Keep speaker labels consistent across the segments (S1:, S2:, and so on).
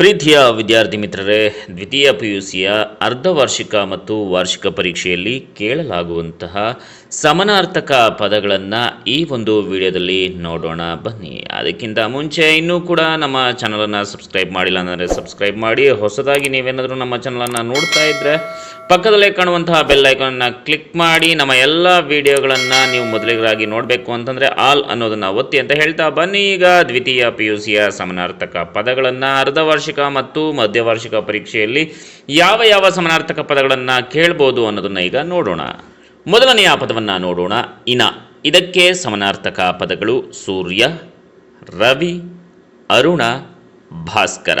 S1: ಪ್ರೀತಿಯ ವಿದ್ಯಾರ್ಥಿ ಮಿತ್ರರೇ ದ್ವಿತೀಯ ಪಿ ಯು ಸಿಯ ಅರ್ಧವಾರ್ಷಿಕ ಮತ್ತು ವಾರ್ಷಿಕ ಪರೀಕ್ಷೆಯಲ್ಲಿ ಕೇಳಲಾಗುವಂತಹ ಸಮನಾರ್ಥಕ ಪದಗಳನ್ನು ಈ ಒಂದು ವಿಡಿಯೋದಲ್ಲಿ ನೋಡೋಣ ಬನ್ನಿ. ಅದಕ್ಕಿಂತ ಮುಂಚೆ ಇನ್ನೂ ಕೂಡ ನಮ್ಮ ಚಾನಲನ್ನು ಸಬ್ಸ್ಕ್ರೈಬ್ ಮಾಡಿಲ್ಲ ಅಂದರೆ ಸಬ್ಸ್ಕ್ರೈಬ್ ಮಾಡಿ. ಹೊಸದಾಗಿ ನೀವೇನಾದರೂ ನಮ್ಮ ಚಾನಲನ್ನು ನೋಡ್ತಾ ಇದ್ದರೆ ಪಕ್ಕದಲ್ಲೇ ಕಾಣುವಂತಹ ಬೆಲ್ ಐಕಾನ್ನ ಕ್ಲಿಕ್ ಮಾಡಿ. ನಮ್ಮ ಎಲ್ಲ ವಿಡಿಯೋಗಳನ್ನು ನೀವು ಮೊದಲಿಗರಾಗಿ ನೋಡಬೇಕು ಅಂತಂದರೆ ಆಲ್ ಅನ್ನೋದನ್ನು ಒತ್ತಿ ಅಂತ ಹೇಳ್ತಾ ಬನ್ನಿ. ಈಗ ದ್ವಿತೀಯ ಪಿ ಯು ಸಿಯ ಸಮನಾರ್ಥಕ ಪದಗಳನ್ನು ಅರ್ಧವಾರ್ಷಿಕ ಮತ್ತು ಮಧ್ಯವಾರ್ಷಿಕ ಪರೀಕ್ಷೆಯಲ್ಲಿ ಯಾವ ಯಾವ ಸಮಾನಾರ್ಥಕ ಪದಗಳನ್ನು ಕೇಳ್ಬೋದು ಅನ್ನೋದನ್ನು ಈಗ ನೋಡೋಣ. ಮೊದಲನೆಯ ಪದವನ್ನು ನೋಡೋಣ. ಇನ. ಇದಕ್ಕೆ ಸಮಾನಾರ್ಥಕ ಪದಗಳು ಸೂರ್ಯ, ರವಿ, ಅರುಣ, ಭಾಸ್ಕರ.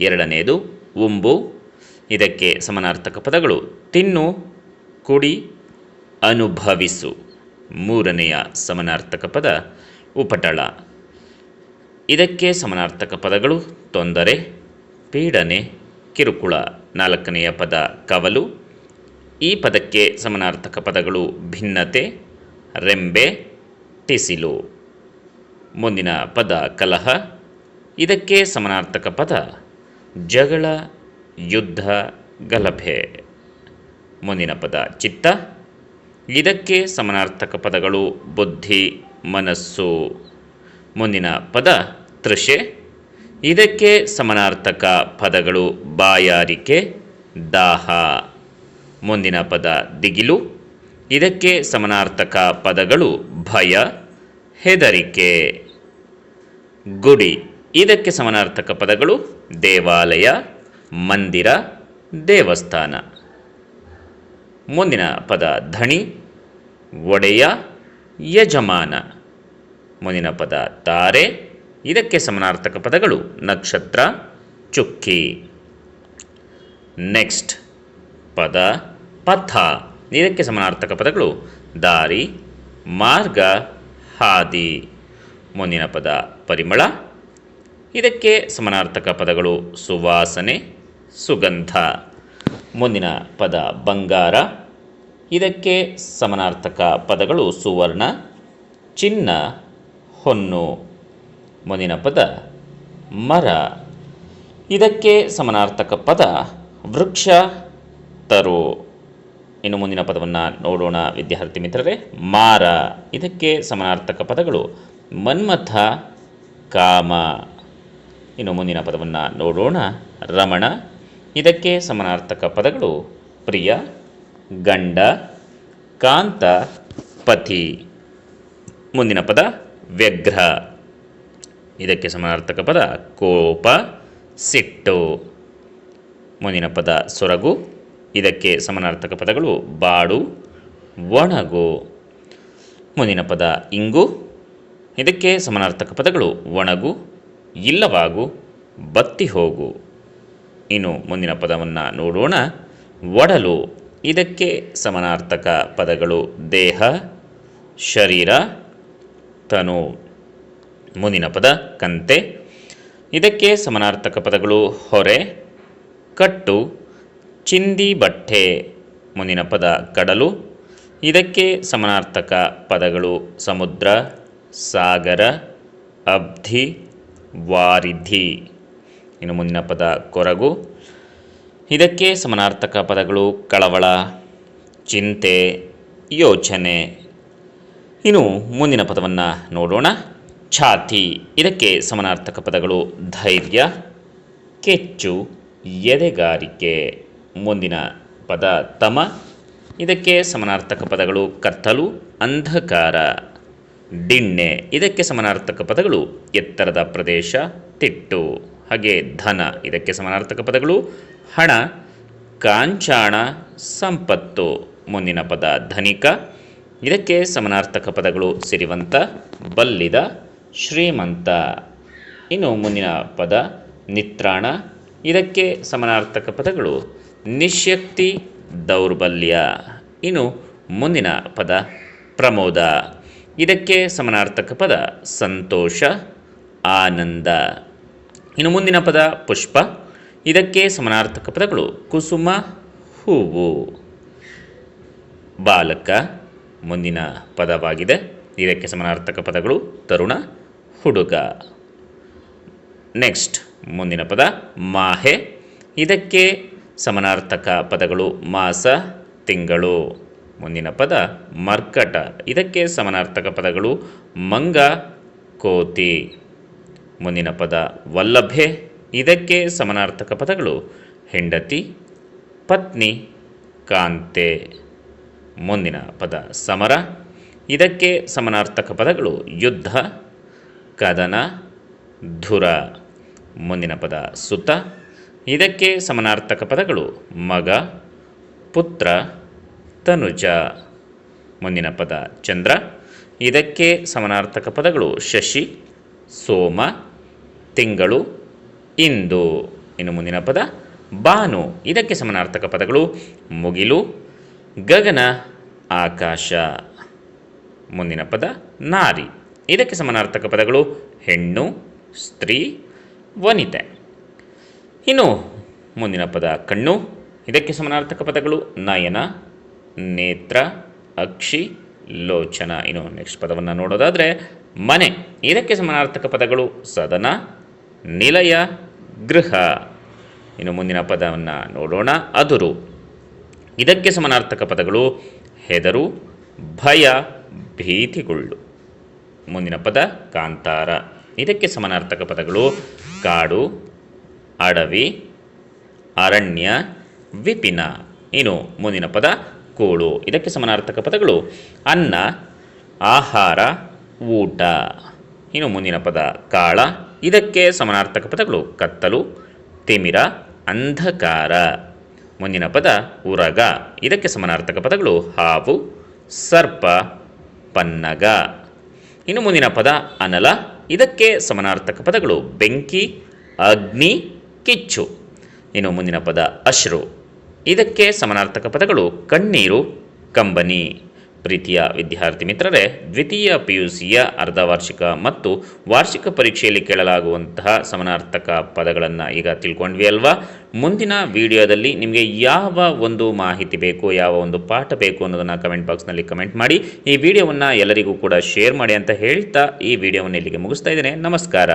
S1: ಎರಡನೆಯದು ಉಂಬು. ಇದಕ್ಕೆ ಸಮಾನಾರ್ಥಕ ಪದಗಳು ತಿನ್ನು, ಕುಡಿ, ಅನುಭವಿಸು. ಮೂರನೆಯ ಸಮಾನಾರ್ಥಕ ಪದ ಉಪಟಳ. ಇದಕ್ಕೆ ಸಮಾನಾರ್ಥಕ ಪದಗಳು ತೊಂದರೆ, ಪೀಡನೆ, ಕಿರುಕುಳ. ನಾಲ್ಕನೆಯ ಪದ ಕವಲು. ಈ ಪದಕ್ಕೆ ಸಮನಾರ್ಥಕ ಪದಗಳು ಭಿನ್ನತೆ, ರೆಂಬೆ, ಟಿಸಿಲು. ಮುಂದಿನ ಪದ ಕಲಹ. ಇದಕ್ಕೆ ಸಮನಾರ್ಥಕ ಪದ ಜಗಳ, ಯುದ್ಧ, ಗಲಭೆ. ಮುಂದಿನ ಪದ ಚಿತ್ತ. ಇದಕ್ಕೆ ಸಮನಾರ್ಥಕ ಪದಗಳು ಬುದ್ಧಿ, ಮನಸ್ಸು. ಮುಂದಿನ ಪದ ತೃಷೆ ಇದಕ್ಕೆ ಸಮನಾರ್ಥಕ ಪದಗಳು ಬಾಯಾರಿಕೆ, ದಾಹ. ಮುಂದಿನ ಪದ ದಿಗಿಲು. ಇದಕ್ಕೆ ಸಮನಾರ್ಥಕ ಪದಗಳು ಭಯ, ಹೆದರಿಕೆ. ಗುಡಿ. ಇದಕ್ಕೆ ಸಮನಾರ್ಥಕ ಪದಗಳು ದೇವಾಲಯ, ಮಂದಿರ, ದೇವಸ್ಥಾನ. ಮುಂದಿನ ಪದ ಧಣಿ, ಒಡೆಯ, ಯಜಮಾನ. ಮುಂದಿನ ಪದ ತಾರೆ. ಇದಕ್ಕೆ ಸಮನಾರ್ಥಕ ಪದಗಳು ನಕ್ಷತ್ರ, ಚುಕ್ಕಿ. ನೆಕ್ಸ್ಟ್ ಪದ ಪಥ. ಇದಕ್ಕೆ ಸಮನಾರ್ಥಕ ಪದಗಳು ದಾರಿ, ಮಾರ್ಗ, ಹಾದಿ. ಮುಂದಿನ ಪದ ಪರಿಮಳ. ಇದಕ್ಕೆ ಸಮನಾರ್ಥಕ ಪದಗಳು ಸುವಾಸನೆ, ಸುಗಂಧ. ಮುಂದಿನ ಪದ ಬಂಗಾರ. ಇದಕ್ಕೆ ಸಮನಾರ್ಥಕ ಪದಗಳು ಸುವರ್ಣ, ಚಿನ್ನ, ಹೊನ್ನು. ಮುಂದಿನ ಪದ ಮರ. ಇದಕ್ಕೆ ಸಮನಾರ್ಥಕ ಪದ ವೃಕ್ಷ ತರು. ಇನ್ನು ಮುಂದಿನ ಪದವನ್ನು ನೋಡೋಣ ವಿದ್ಯಾರ್ಥಿ ಮಿತ್ರರೇ. ಮಾರ. ಇದಕ್ಕೆ ಸಮನಾರ್ಥಕ ಪದಗಳು ಮನ್ಮಥ, ಕಾಮ. ಇನ್ನು ಮುಂದಿನ ಪದವನ್ನು ನೋಡೋಣ ರಮಣ. ಇದಕ್ಕೆ ಸಮನಾರ್ಥಕ ಪದಗಳು ಪ್ರಿಯ, ಗಂಡ, ಕಾಂತ, ಪತಿ. ಮುಂದಿನ ಪದ ವ್ಯಗ್ರ. ಇದಕ್ಕೆ ಸಮಾನಾರ್ಥಕ ಪದ ಕೋಪ, ಸಿಟ್ಟು. ಮುಂದಿನ ಪದ ಸೊರಗು, ಇದಕ್ಕೆ ಸಮಾನಾರ್ಥಕ ಪದಗಳು ಬಾಡು, ಒಣಗು. ಮುಂದಿನ ಪದ ಇಂಗು, ಇದಕ್ಕೆ ಸಮಾನಾರ್ಥಕ ಪದಗಳು ಒಣಗು, ಇಲ್ಲವಾಗು, ಬತ್ತಿ ಹೋಗು. ಇನ್ನು ಮುಂದಿನ ಪದವನ್ನು ನೋಡೋಣ. ಒಡಲು, ಇದಕ್ಕೆ ಸಮಾನಾರ್ಥಕ ಪದಗಳು ದೇಹ, ಶರೀರ, ತನು. ಮುಂದಿನ ಪದ, ಕಂತೆ. ಇದಕ್ಕೆ ಸಮಾನಾರ್ಥಕ ಪದಗಳು ಹೊರೆ, ಕಟ್ಟು, ಚಿಂದಿ ಬಟ್ಟೆ ಮುಂದಿನ ಪದ, ಕಡಲು. ಇದಕ್ಕೆ ಸಮಾನಾರ್ಥಕ ಪದಗಳು ಸಮುದ್ರ, ಸಾಗರ, ಅಬ್ಧಿ, ವಾರಿಧಿ. ಇನ್ನು ಮುಂದಿನ ಪದ, ಕೊರಗು. ಇದಕ್ಕೆ ಸಮಾನಾರ್ಥಕ ಪದಗಳು ಕಳವಳ, ಚಿಂತೆ, ಯೋಚನೆ. ಇನ್ನು ಮುಂದಿನ ಪದವನ್ನು ನೋಡೋಣ. ಛಾತಿ. ಇದಕ್ಕೆ ಸಮಾನಾರ್ಥಕ ಪದಗಳು ಧೈರ್ಯ, ಕೆಚ್ಚು, ಎದೆಗಾರಿಕೆ. ಮುಂದಿನ ಪದ ತಮ. ಇದಕ್ಕೆ ಸಮಾನಾರ್ಥಕ ಪದಗಳು ಕತ್ತಲು ಅಂಧಕಾರ. ದಿಣ್ಣೆ ಇದಕ್ಕೆ ಸಮಾನಾರ್ಥಕ ಪದಗಳು ಎತ್ತರದ ಪ್ರದೇಶ, ತಿಟ್ಟು. ಹಾಗೆ ಧನ. ಇದಕ್ಕೆ ಸಮಾನಾರ್ಥಕ ಪದಗಳು ಹಣ, ಕಾಂಚಾಣ, ಸಂಪತ್ತು. ಮುಂದಿನ ಪದ ಧನಿಕ. ಇದಕ್ಕೆ ಸಮಾನಾರ್ಥಕ ಪದಗಳು ಸಿರಿವಂತ, ಬಲ್ಲಿದ ಶ್ರೀಮಂತ. ಇನ್ನು ಮುಂದಿನ ಪದ ನಿತ್ರಾಣ. ಇದಕ್ಕೆ ಸಮನಾರ್ಥಕ ಪದಗಳು ನಿಶಕ್ತಿ ದೌರ್ಬಲ್ಯ. ಇನ್ನು ಮುಂದಿನ ಪದ ಪ್ರಮೋದ. ಇದಕ್ಕೆ ಸಮನಾರ್ಥಕ ಪದ ಸಂತೋಷ, ಆನಂದ. ಇನ್ನು ಮುಂದಿನ ಪದ ಪುಷ್ಪ. ಇದಕ್ಕೆ ಸಮನಾರ್ಥಕ ಪದಗಳು ಕುಸುಮ, ಹೂವು. ಬಾಲಕ, ಮುಂದಿನ ಪದವಾಗಿದೆ. ಇದಕ್ಕೆ ಸಮನಾರ್ಥಕ ಪದಗಳು ತರುಣ ಹುಡುಗ. ನೆಕ್ಸ್ಟ್ ಮುಂದಿನ ಪದ, ಮಾಹೆ. ಇದಕ್ಕೆ ಸಮನಾರ್ಥಕ ಪದಗಳು ಮಾಸ, ತಿಂಗಳು. ಮುಂದಿನ ಪದ, ಮರ್ಕಟ. ಇದಕ್ಕೆ ಸಮನಾರ್ಥಕ ಪದಗಳು ಮಂಗ, ಕೋತಿ. ಮುಂದಿನ ಪದ, ವಲ್ಲಭೆ. ಇದಕ್ಕೆ ಸಮನಾರ್ಥಕ ಪದಗಳು ಹೆಂಡತಿ, ಪತ್ನಿ, ಕಾಂತೆ. ಮುಂದಿನ ಪದ, ಸಮರ. ಇದಕ್ಕೆ ಸಮನಾರ್ಥಕ ಪದಗಳು ಯುದ್ಧ ಕದನ ಧುರ. ಮುಂದಿನ ಪದ ಸುತ. ಇದಕ್ಕೆ ಸಮನಾರ್ಥಕ ಪದಗಳು ಮಗ, ಪುತ್ರ, ತನುಜ. ಮುಂದಿನ ಪದ ಚಂದ್ರ. ಇದಕ್ಕೆ ಸಮನಾರ್ಥಕ ಪದಗಳು ಶಶಿ, ಸೋಮ, ತಿಂಗಳು, ಇಂದು. ಇನ್ನು ಮುಂದಿನ ಪದ ಬಾನು. ಇದಕ್ಕೆ ಸಮನಾರ್ಥಕ ಪದಗಳು ಮುಗಿಲು, ಗಗನ, ಆಕಾಶ. ಮುಂದಿನ ಪದ ನಾರಿ. ಇದಕ್ಕೆ ಸಮಾನಾರ್ಥಕ ಪದಗಳು ಹೆಣ್ಣು, ಸ್ತ್ರೀ, ವನಿತೆ. ಇನ್ನು ಮುಂದಿನ ಪದ ಕಣ್ಣು, ಇದಕ್ಕೆ ಸಮಾನಾರ್ಥಕ ಪದಗಳು ನಯನ, ನೇತ್ರ, ಅಕ್ಷಿ, ಲೋಚನ. ಇನ್ನು ನೆಕ್ಸ್ಟ್ ಪದವನ್ನು ನೋಡೋದಾದರೆ ಮನೆ, ಇದಕ್ಕೆ ಸಮಾನಾರ್ಥಕ ಪದಗಳು ಸದನ, ನಿಲಯ, ಗೃಹ. ಇನ್ನು ಮುಂದಿನ ಪದವನ್ನು ನೋಡೋಣ, ಅದುರು. ಇದಕ್ಕೆ ಸಮಾನಾರ್ಥಕ ಪದಗಳು ಹೆದರು, ಭಯ, ಭೀತಿಗೊಳ್ಳು. ಮುಂದಿನ ಪದ ಕಾಂತಾರ. ಇದಕ್ಕೆ ಸಮಾನಾರ್ಥಕ ಪದಗಳು ಕಾಡು, ಅಡವಿ, ಅರಣ್ಯ, ವಿಪಿನ. ಇನ್ನು ಮುಂದಿನ ಪದ ಕೋಳು ಇದಕ್ಕೆ ಸಮಾನಾರ್ಥಕ ಪದಗಳು ಅನ್ನ, ಆಹಾರ, ಊಟ. ಇನ್ನು ಮುಂದಿನ ಪದ ಕಾಳ. ಇದಕ್ಕೆ ಸಮಾನಾರ್ಥಕ ಪದಗಳು ಕತ್ತಲು, ತಿಮಿರ, ಅಂಧಕಾರ. ಮುಂದಿನ ಪದ ಉರಗ. ಇದಕ್ಕೆ ಸಮಾನಾರ್ಥಕ ಪದಗಳು ಹಾವು, ಸರ್ಪ, ಪನ್ನಗ. ಇನ್ನು ಮುಂದಿನ ಪದ ಅನಲ. ಇದಕ್ಕೆ ಸಮನಾರ್ಥಕ ಪದಗಳು ಬೆಂಕಿ, ಅಗ್ನಿ, ಕಿಚ್ಚು. ಇನ್ನು ಮುಂದಿನ ಪದ ಅಶ್ರು. ಇದಕ್ಕೆ ಸಮನಾರ್ಥಕ ಪದಗಳು ಕಣ್ಣೀರು, ಕಂಬನಿ. ಪ್ರೀತಿಯ ವಿದ್ಯಾರ್ಥಿ ಮಿತ್ರರೇ, ದ್ವಿತೀಯ ಪಿ ಯು ಸಿಯ ಅರ್ಧ ವಾರ್ಷಿಕ ಮತ್ತು ವಾರ್ಷಿಕ ಪರೀಕ್ಷೆಯಲ್ಲಿ ಕೇಳಲಾಗುವಂತಹ ಸಮನಾರ್ಥಕ ಪದಗಳನ್ನು ಈಗ ತಿಳ್ಕೊಂಡ್ವಿ ಅಲ್ವಾ? ಮುಂದಿನ ವಿಡಿಯೋದಲ್ಲಿ ನಿಮಗೆ ಯಾವ ಒಂದು ಮಾಹಿತಿ ಬೇಕು, ಯಾವ ಒಂದು ಪಾಠ ಬೇಕು ಅನ್ನೋದನ್ನು ಕಮೆಂಟ್ ಬಾಕ್ಸ್ನಲ್ಲಿ ಕಮೆಂಟ್ ಮಾಡಿ. ಈ ವಿಡಿಯೋವನ್ನು ಎಲ್ಲರಿಗೂ ಕೂಡ ಶೇರ್ ಮಾಡಿ ಅಂತ ಹೇಳ್ತಾ ಈ ವಿಡಿಯೋವನ್ನು ಇಲ್ಲಿಗೆ ಮುಗಿಸ್ತಾ ಇದ್ದೇನೆ. ನಮಸ್ಕಾರ.